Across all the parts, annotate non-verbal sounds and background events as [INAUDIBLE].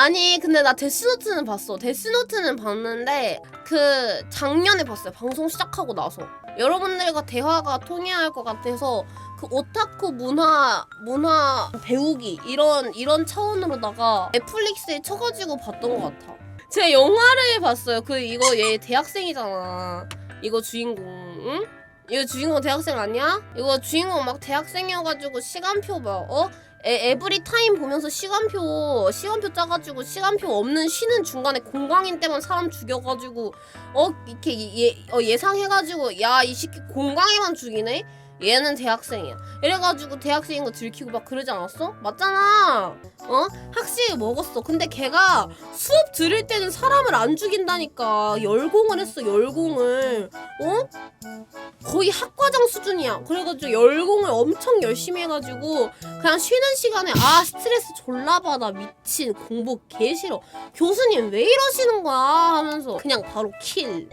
아니 근데 나 데스노트는 봤어. 데스노트는 봤는데 그 작년에 봤어요. 방송 시작하고 나서 여러분들과 대화가 통해야 할 것 같아서 그 오타쿠 문화 문화 배우기 이런 이런 차원으로다가 넷플릭스에 쳐가지고 봤던 것 같아. 제가 영화를 봤어요. 그 이거 얘 대학생이잖아. 이거 주인공. 응? 이거 주인공 대학생 아니야? 이거 주인공 막 대학생이어가지고 시간표 막 어? 에, 에브리 타임 보면서 시간표 시간표 짜가지고 시간표 없는 쉬는 중간에 공강인 때만 사람 죽여가지고 어 이렇게 예, 어, 예상해가지고 야 이 새끼 공강에만 죽이네 얘는 대학생이야. 이래가지고 대학생인 거 들키고 막 그러지 않았어? 맞잖아. 어? 학식 먹었어. 근데 걔가 수업 들을 때는 사람을 안 죽인다니까. 열공을 했어 열공을. 어? 거의 학과장 수준이야. 그래가지고 열공을 엄청 열심히 해가지고 그냥 쉬는 시간에 아 스트레스 졸라 받아. 미친. 공부 개 싫어. 교수님 왜 이러시는 거야? 하면서 그냥 바로 킬.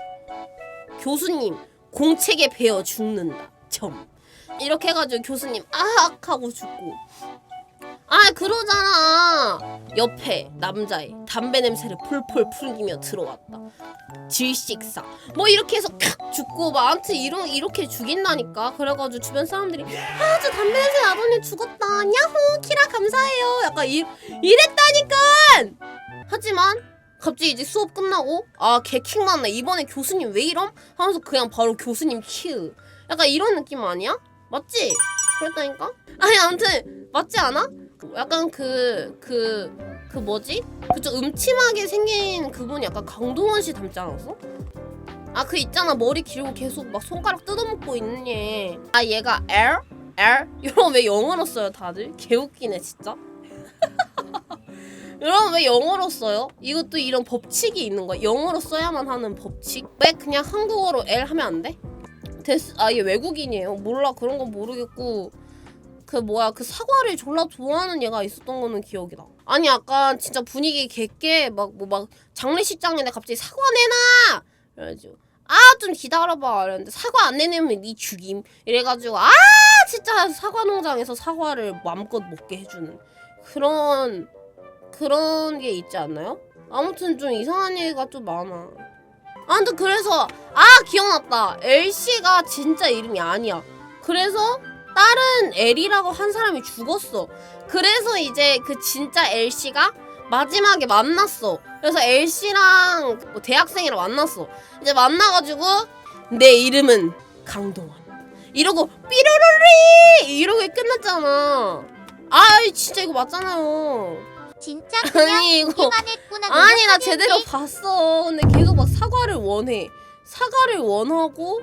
교수님 공책에 베어 죽는다. 점 이렇게 해가지고 교수님 아악 하고 죽고. 아 그러잖아. 옆에 남자애 담배 냄새를 폴폴 풍기며 들어왔다. 질식사. 뭐 이렇게 해서 칵 죽고 막 아무튼 이러, 이렇게 죽인다니까. 그래가지고 주변 사람들이 아 저 담배 냄새 나더니 죽었다. 야호 키라 감사해요. 약간 이, 이랬다니까! 하지만 갑자기 이제 수업 끝나고 아 개킹 맞네. 이번에 교수님 왜 이럼? 하면서 그냥 바로 교수님 킬 약간 이런 느낌 아니야? 맞지? 그랬다니까? 아니 아무튼 맞지 않아? 약간 그 그 그 뭐지? 그좀 음침하게 생긴 그분이 약간 강동원 씨 닮지 않았어? 아 그 있잖아 머리 길고 계속 막 손가락 뜯어먹고 있는 얘. 아 얘가 L? L? 여러분 왜 영어로 써요 다들? 개웃기네 진짜. [LAUGHS] 여러분 왜 영어로 써요? 이것도 이런 법칙이 있는 거야. 영어로 써야만 하는 법칙? 왜 그냥 한국어로 L 하면 안 돼? 데스 아얘 외국인이에요. 몰라 그런 건 모르겠고 그 뭐야 그 사과를 졸라 좋아하는 얘가 있었던 거는 기억이 나. 아니 약간 진짜 분위기 개게 막 뭐 막 장례식장인데 갑자기 사과 내놔 그래가지고 아 좀 기다려봐 이랬는데 사과 안 내내면 니 죽임 이래가지고 아 진짜 사과 농장에서 사과를 마음껏 먹게 해주는 그런 그런 게 있지 않나요? 아무튼 좀 이상한 얘기가 좀 많아. 아무튼 그래서 아 기억났다. L씨가 진짜 이름이 아니야. 그래서 다른 L이라고 한 사람이 죽었어. 그래서 이제 그 진짜 L씨가 마지막에 만났어. 그래서 L씨랑 뭐 대학생이랑 만났어. 이제 만나가지고 내 이름은 강동원. 이러고 삐로로리 이러고 끝났잖아. 아 진짜 이거 맞잖아요. 진짜 [LAUGHS] 그냥 아니 이거 보기만 했구나. 아니 나 제대로 게. 봤어. 근데 계속 막 사과를 원해. 사과를 원하고